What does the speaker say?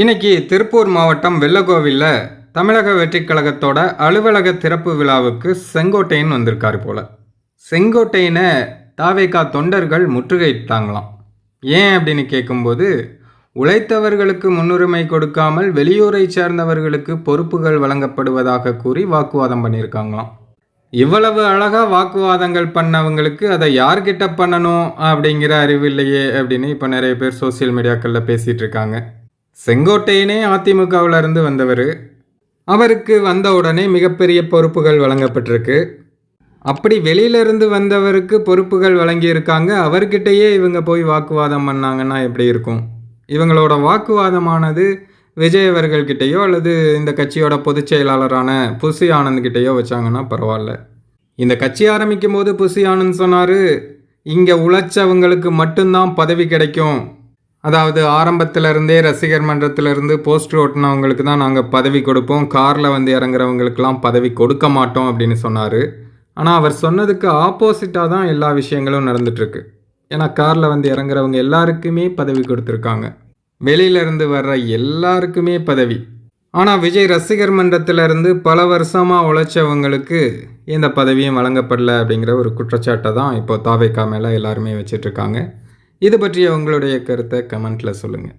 இன்னைக்கு திருப்பூர் மாவட்டம் வெள்ளகோவிலில் தமிழக வெற்றிக் கழகத்தோட அலுவலக திறப்பு விழாவுக்கு செங்கோட்டையன் வந்திருக்காரு போல. செங்கோட்டையனை தாவேக்கா தொண்டர்கள் முற்றுகையிட்டாங்களாம். ஏன் அப்படின்னு கேட்கும்போது உழைத்தவர்களுக்கு முன்னுரிமை கொடுக்காமல் வெளியூரை சேர்ந்தவர்களுக்கு பொறுப்புகள் வழங்கப்படுவதாக கூறி வாக்குவாதம் பண்ணியிருக்காங்களாம். இவ்வளவு அழகா வாக்குவாதங்கள் பண்ணவங்களுக்கு அதை யார்கிட்ட பண்ணணும் அப்படிங்கிற அறிவு இல்லையே அப்படின்னு இப்போ நிறைய பேர் சோஷியல் மீடியாக்களில் பேசிகிட்டு இருக்காங்க. செங்கோட்டையனே அதிமுகவிலிருந்து வந்தவர். அவருக்கு வந்த உடனே மிகப்பெரிய பொறுப்புகள் வழங்கப்பட்டிருக்கு. அப்படி வெளியிலிருந்து வந்தவருக்கு பொறுப்புகள் வழங்கியிருக்காங்க. அவர்கிட்டயே இவங்க போய் வாக்குவாதம் பண்ணாங்கன்னா எப்படி இருக்கும்? இவங்களோட வாக்குவாதமானது விஜய் அவர்கள்கிட்டயோ அல்லது இந்த கட்சியோட பொதுச் செயலாளரான புசி ஆனந்த்கிட்டயோ வச்சாங்கன்னா பரவாயில்ல. இந்த கட்சி ஆரம்பிக்கும் போது புசி ஆனந்த் சொன்னார் இங்கே உழைச்சவங்களுக்கு மட்டும்தான் பதவி கிடைக்கும். அதாவது ஆரம்பத்துல இருந்தே ரசிகர் மன்றத்துல இருந்து போஸ்டர் ஓட்டினவங்களுக்கு தான் நாங்கள் பதவி கொடுப்போம். காரில் வந்து இறங்குறவங்களுக்கெல்லாம் பதவி கொடுக்க மாட்டோம் அப்படின்னு சொன்னார். ஆனால் அவர் சொன்னதுக்கு ஆப்போசிட்டாக தான் எல்லா விஷயங்களும் நடந்துட்டுருக்கு. ஏன்னா காரில் வந்து இறங்குறவங்க எல்லாருக்குமே பதவி கொடுத்துருக்காங்க. வெளியிலேருந்து வர்ற எல்லாருக்குமே பதவி. ஆனால் விஜய் ரசிகர் மன்றத்துல இருந்து பல வருஷமாக உழைச்சவங்களுக்கு எந்த பதவியும் வழங்கப்படல அப்படிங்கிற ஒரு குற்றச்சாட்டை தான் இப்போ தாவேக்கா மேலே எல்லாருமே வச்சிட்ருக்காங்க இது பற்றிய உங்களுடைய கருத்தை கமெண்ட்டில் சொல்லுங்கள்